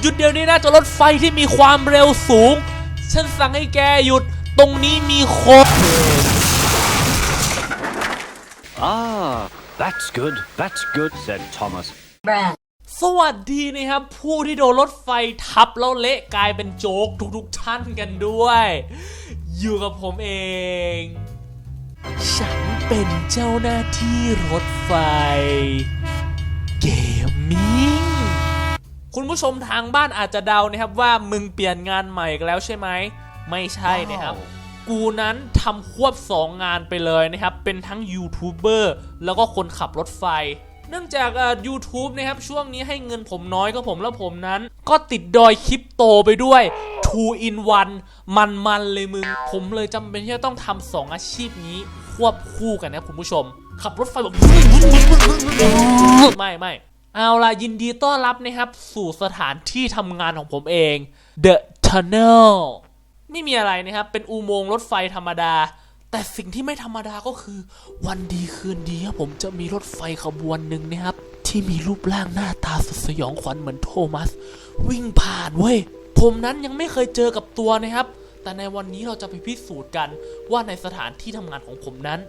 หยุดเดี๋ยวนี้นะเจะรถไฟที่มีความเร็วสูง ฉันสั่งให้แกหยุดตรงนี้มีคน Ah, that's good. That's good, said Thomas. Bruh. สวัสดีนะครับ ผู้ที่โดนรถไฟทับแล้วเละกลายเป็นโจ๊กทุกๆท่านกันด้วย อยู่กับผมเอง ฉันเป็นเจ้าหน้าที่รถไฟ เกมมิ่ง คุณผู้ชมทางบ้านอาจจะเดานะครับว่ามึงเปลี่ยนงานใหม่กันแล้วใช่ไหมไม่ใช่นะครับ กูนั้นทำควบสองงานไปเลยนะครับ เป็นทั้งยูทูบเบอร์แล้วก็คนขับรถไฟ เนื่องจากเอ่อ YouTube นะครับช่วงนี้ให้เงินผมน้อยก็ผมแล้วผมนั้น ก็ติดดอยคริปโตไปด้วย two in one มันๆเลยมึง ผมเลยจำเป็นที่จะต้องทำสองอาชีพนี้ควบคู่กันนะคุณผู้ชม ขับรถไฟแบบไม่ไม่ เอาล่ะยินดีต้อนรับนะครับ สู่สถานที่ทำงานของผมเอง The Tunnel ไม่มีอะไรนะครับ เป็นอุโมงค์รถไฟธรรมดา แต่สิ่งที่ไม่ธรรมดาก็คือ วันดีคืนดีครับผมจะมีรถไฟขบวนหนึ่งนะครับ ที่มีรูปร่างหน้าตาสุดสยองขวัญเหมือนโทมัส วิ่งผ่านเว้ย ผมนั้นยังไม่เคยเจอกับตัวนะครับ แต่ในวันนี้เราจะไปพิสูจน์กันว่าในสถานที่ทำงานของผมนั้น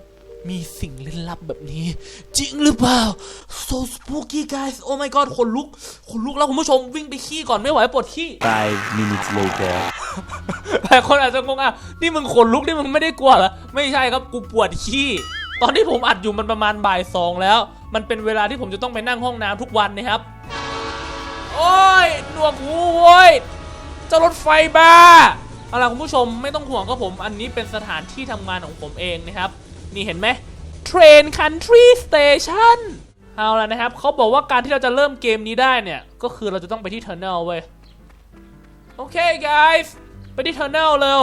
มีสิ่งลึกลับแบบนี้ จริงหรือเปล่า so spooky guys oh my god ขนลุกขนลุกแล้วคุณผู้ชมวิ่งไปขี้ก่อนไม่ไหวปวดขี้ Five minutes later. หลายคนอาจจะงงอะ นี่มึงขนลุกนี่มึงไม่ได้กลัวเหรอ ไม่ใช่ครับกูปวดขี้ ตอนที่ผมอัดอยู่มันประมาณบ่ายสองแล้ว มันเป็นเวลาที่ผมจะต้องไปนั่งห้องน้ำทุกวันนะครับ โอ้ยหนวกหูโว้ยเจ้ารถไฟบ้าเอาล่ะคุณผู้ชมไม่ต้องห่วงครับผม อันนี้เป็นสถานที่ทำงานของผมเองนะครับ นี่เห็นไหม Train Country Station เอาละนะครับเขาบอกว่าการที่เราจะเริ่มเกมนี้ได้เนี่ย ก็คือเราจะต้องไปที่ Tunnel เว้ย โอเค guys ไปที่ Tunnel เร็ว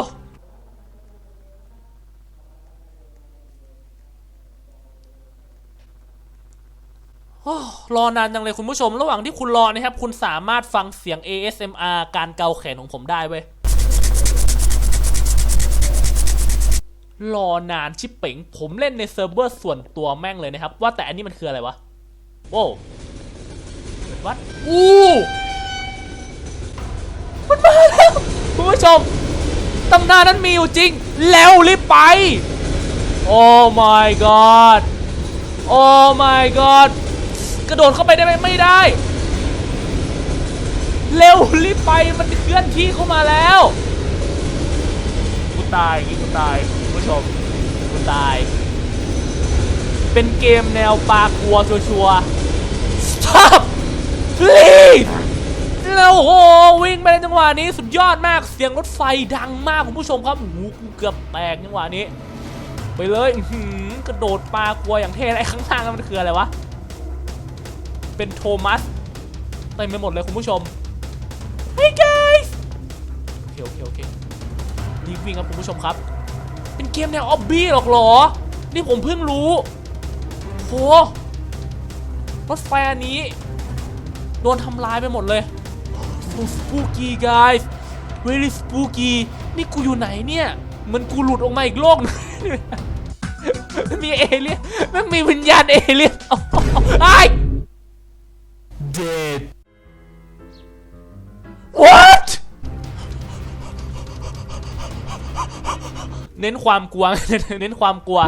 โอ้รอนานจังเลยคุณผู้ชม ระหว่างที่คุณรอนะครับ คุณสามารถฟังเสียง ASMR การเกาแขนของผมได้เว้ย รอนานชิบเป๋งผมเล่นในเซิร์ฟเวอร์ส่วนตัวแม่งเลยนะครับ ว่าแต่อันนี้มันคืออะไรวะโว้ววัดอู้มันมาแล้วคุณผู้ชมตำนานนั้นมีอยู่จริง แล้วรีบไป โอ้ my god โอ้ my god กระโดดเข้าไปได้ไหมไม่ได้ เร็วรีบไปมันเคลื่อนที่เข้ามาแล้ว กูตายงี้กูตาย ชมกูตาย เป็นเกมแนวปลากลัวชัวร์ๆ stop please แล้วโหวิ่งไปในจังหวะนี้สุดยอดมากเสียงรถไฟดังมากคุณผู้ชมครับโอ้โหกูเกือบแตกจังหวะนี้ ไปเลยกระโดดปลากลัวอย่างเท่ไอ้ข้างล่างมันคืออะไรวะ เป็นโทมัสเต็มไปหมดเลยคุณผู้ชม Hey guys โอเคโอเคโอเครีบวิ่งครับคุณผู้ชมครับ เป็นเกมแนวออบบี้หรอกหรอ นี่ผมเพิ่งรู้โหรถไฟอันนี้ โดนทำลายไปหมดเลย so spooky guys very spooky นี่กูอยู่ไหนเนี่ยมันกูหลุดออกมาอีกโลกหนึ่งมันมีเอเลี่ยนมันมีวิญญาณเอเลี่ยนไอ้ น้นความกลัว เน้นความกลัว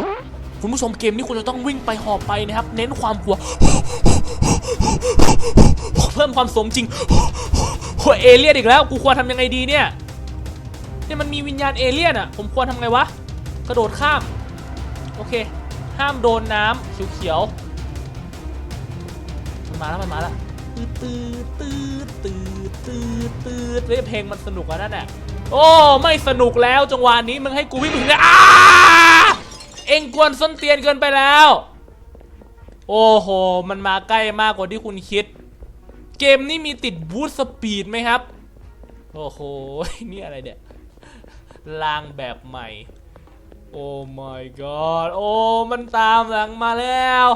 คุณผู้ชมเกมนี้คุณจะต้องวิ่งไปหอบไปนะครับ เน้นความกลัว เพิ่มความสมจริงโหเอเลี่ยนอีกแล้ว กูควรทำยังไงดีเนี่ย เนี่ยมันมีวิญญาณเอเลี่ยนอะ ผมควรทำไงวะ กระโดดข้าม โอเค ห้ามโดนน้ำเขียวๆมันมาแล้วมันมาแล้วตืดตืดตืดตืดตืดตืดเฮ้ยเพลงมันสนุกอะนั่นแหละ โอ้ไม่สนุกแล้วจังหวะนี้มึงให้กูวิ่งถึงเนี่ยอ้าเอ็งกวนส้นเตียนเกินไปแล้ว โอ้โห มันมาใกล้มากกว่าที่คุณคิด เกมนี้มีติดบูสต์สปีดไหมครับ โอ้โห นี่อะไรเนี่ยรางแบบใหม่ โอ้ my god โอ้ มันตามหลังมาแล้ว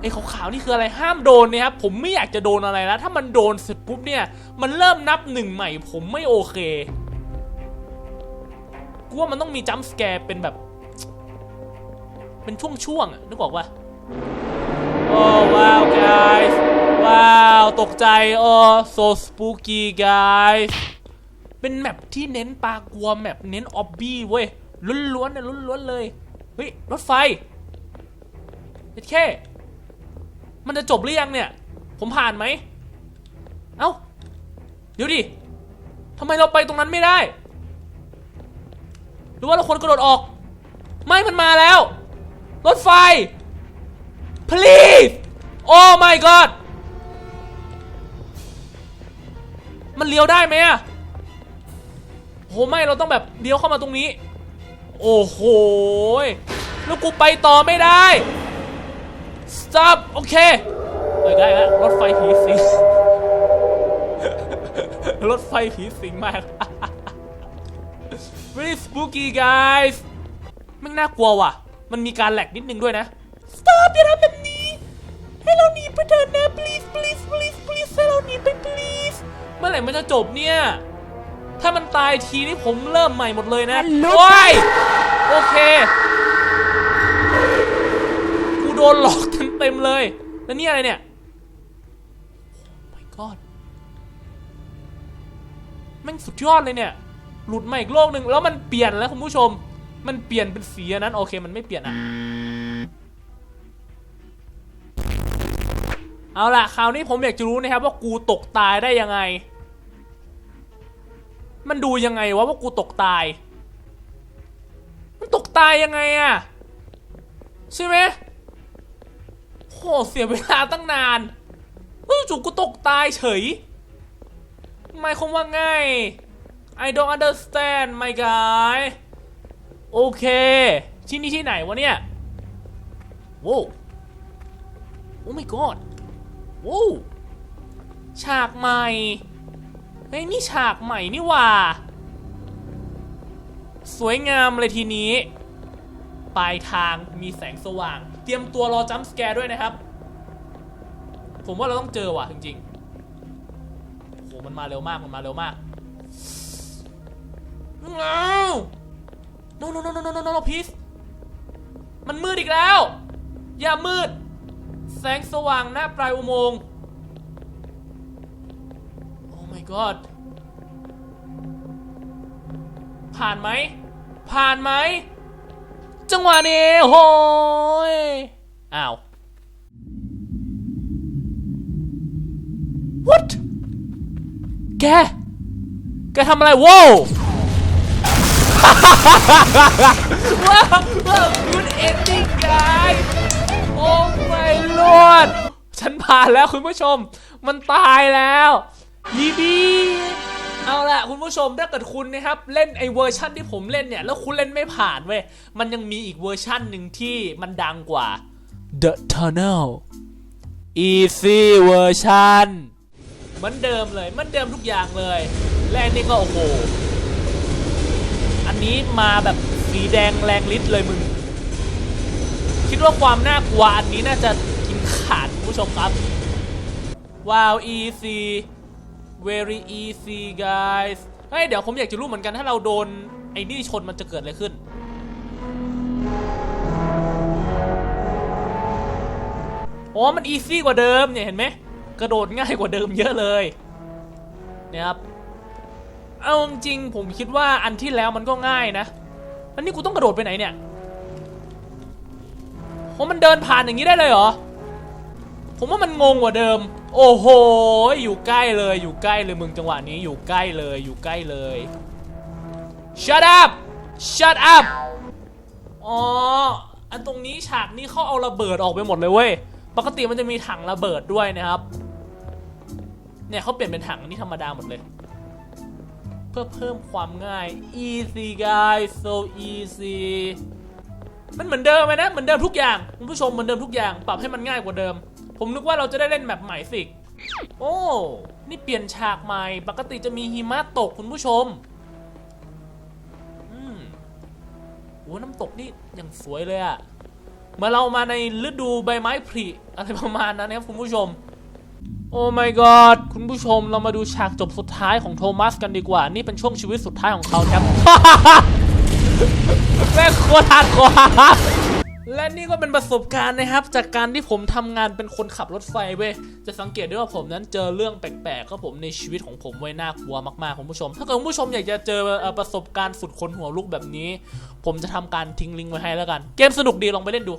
ไอ้ขาวๆนี่คืออะไรห้ามโดนนะครับผมไม่อยากจะโดนอะไรแล้วถ้ามันโดนเสร็จปุ๊บเนี่ย มันเริ่มนับหนึ่งใหม่ ผมไม่โอเค กูว่ามันต้องมีจัมป์สแกร์เป็นแบบ เป็นช่วงๆอะนึกออกว่าโอ้ว้าว guys ว้าว ตกใจเออ so spooky guys เป็นแมปที่เน้นปลากลัวแมปเน้นออบบี้เว้ยล้วนๆเนี่ยล้วนๆเลย เฮ้ย รถไฟเอ็ดแค่ มันจะจบหรือยังเนี่ย ผมผ่านไหม เอ้า เดี๋ยวดิทำไมเราไปตรงนั้นไม่ได้ รือว่าเราควรกระโดดออก ไม่มันมาแล้ว รถไฟ please oh my god มันเลี้ยวได้ไหมอะโหไม่เราต้องแบบเลี้ยวเข้ามาตรงนี้ โอ้โหแล้วกูไปต่อไม่ได้ stop โอเคเอ้ยได้แล้วรถไฟผีสิง รถไฟผีสิงมาก very spooky guys มันน่ากลัวว่ะ มันมีการแหลกนิดนึงด้วยนะ stop อย่าทำแบบนี้ ให้เราหนีไปเถอะนะ please please please please ให้เราหนีไป please เมื่อไหร่มันจะจบเนี่ย ถ้ามันตายทีนี่ผมเริ่มใหม่หมดเลยนะ โอ้ย โอเคกูโดนหลอกเต็มๆเลย แล้วนี่อะไรเนี่ยโอ้ my god แม่งสุดยอดเลยเนี่ย หลุดมาอีกโลกหนึ่งแล้วมันเปลี่ยนแล้วคุณผู้ชม มันเปลี่ยนเป็นสีนั้นโอเคมันไม่เปลี่ยนอะเอาล่ะคราวนี้ผมอยากจะรู้นะครับว่ากูตกตายได้ยังไง มันดูยังไงวะว่ากูตกตาย มันตกตายยังไงอะใช่ไหมโหเสียเวลาตั้งนานเฮ้ยจู่กูตกตายเฉยหมายความว่าไง I don't understand my guy โอเค ที่นี่ที่ไหนวะเนี่ยโว้โอ้ my god โว้ฉากใหม่ เฮ้ย นี่ฉากใหม่นี่ว่า สวยงามเลยทีนี้ ปลายทางมีแสงสว่าง เตรียมตัวรอจัมป์สแกร์ด้วยนะครับ ผมว่าเราต้องเจอว่ะจริงๆโอ้โหมันมาเร็วมาก มันมาเร็วมาก เงา no no no no no no no no please มันมืดอีกแล้ว อย่ามืด แสงสว่างหน้าปลายอุโมงค์ Oh my god ผ่านไหม ผ่านไหม จังหวะนี้โหยอ้าว what แก แกทำอะไรว้าว ว้าวว้าว good ending guys โอ้ my lord ฉันผ่านแล้วคุณผู้ชม มันตายแล้วยีบีเอาละคุณผู้ชมถ้าเกิดคุณนะครับเล่นไอเวอร์ชั่นที่ผมเล่นเนี่ย แล้วคุณเล่นไม่ผ่านเว้ย มันยังมีอีกเวอร์ชั่นหนึ่งที่มันดังกว่า The Tunnel Easy Version เหมือนเดิมเลยเหมือนเดิมทุกอย่างเลยและอันนี้ก็โอ้โห อันนี้มาแบบสีแดงแรงฤทธิ์เลยมึง คิดว่าความน่ากลัวอันนี้น่าจะกินขาดคุณผู้ชมครับว้าว easy very easy guys เฮ้ยเดี๋ยวผมอยากจะรู้เหมือนกันถ้าเราโดนไอ้นี่ชนมันจะเกิดอะไรขึ้น อ๋อ มัน easy กว่าเดิมเนี่ยเห็นไหม กระโดดง่ายกว่าเดิมเยอะเลยเนี่ยครับ เอาจริงผมคิดว่าอันที่แล้วมันก็ง่ายนะแล้วนี่กูต้องกระโดดไปไหนเนี่ยโหมันเดินผ่านอย่างนี้ได้เลยเหรอ ผมว่ามันงงกว่าเดิม โอ้โห อยู่ใกล้เลย อยู่ใกล้เลยมึงจังหวะนี้ อยู่ใกล้เลย อยู่ใกล้เลย shut up shut up อ๋อ อันตรงนี้ฉากนี้เขาเอาระเบิดออกไปหมดเลยเว้ย ปกติมันจะมีถังระเบิดด้วยนะครับ เนี่ยเขาเปลี่ยนเป็นถังนี่ธรรมดาหมดเลย พื่อเพิ่มความง่าย easy guys so easy มันเหมือนเดิมไหมนะเหมือนเดิมทุกอย่างคุณผู้ชมเหมือนเดิมทุกอย่างปรับให้มันง่ายกว่าเดิม ผมนึกว่าเราจะได้เล่นแบบใหม่สิโอ้ นี่เปลี่ยนฉากใหม่ ปกติจะมีหิมะตกคุณผู้ชม อืมโอ้น้ำตกนี่อย่างสวยเลยอะมื่อนเรามาในฤดูใบไม้ผลิอะไรประมาณนั้นนะครับคุณผู้ชม โอ้ my god คุณผู้ชมเรามาดูฉากจบสุดท้ายของโทมัสกันดีกว่า นี่เป็นช่วงชีวิตสุดท้ายของเขาครับ แม่โคตรฮาร์ดกว่าและนี่ก็เป็นประสบการณ์นะครับ จากการที่ผมทำงานเป็นคนขับรถไฟเว้ยจะสังเกตได้ว่าผมนั้นเจอเรื่องแปลกๆครับผมในชีวิตของผมไว้น่ากลัวมากๆคุณผู้ชม ถ้าเกิดคุณผู้ชมอยากจะเจอประสบการณ์สุดขนหัวลุกแบบนี้ ผมจะทำการทิ้งลิงก์ไว้ให้แล้วกัน เกมสนุกดีลองไปเล่นดู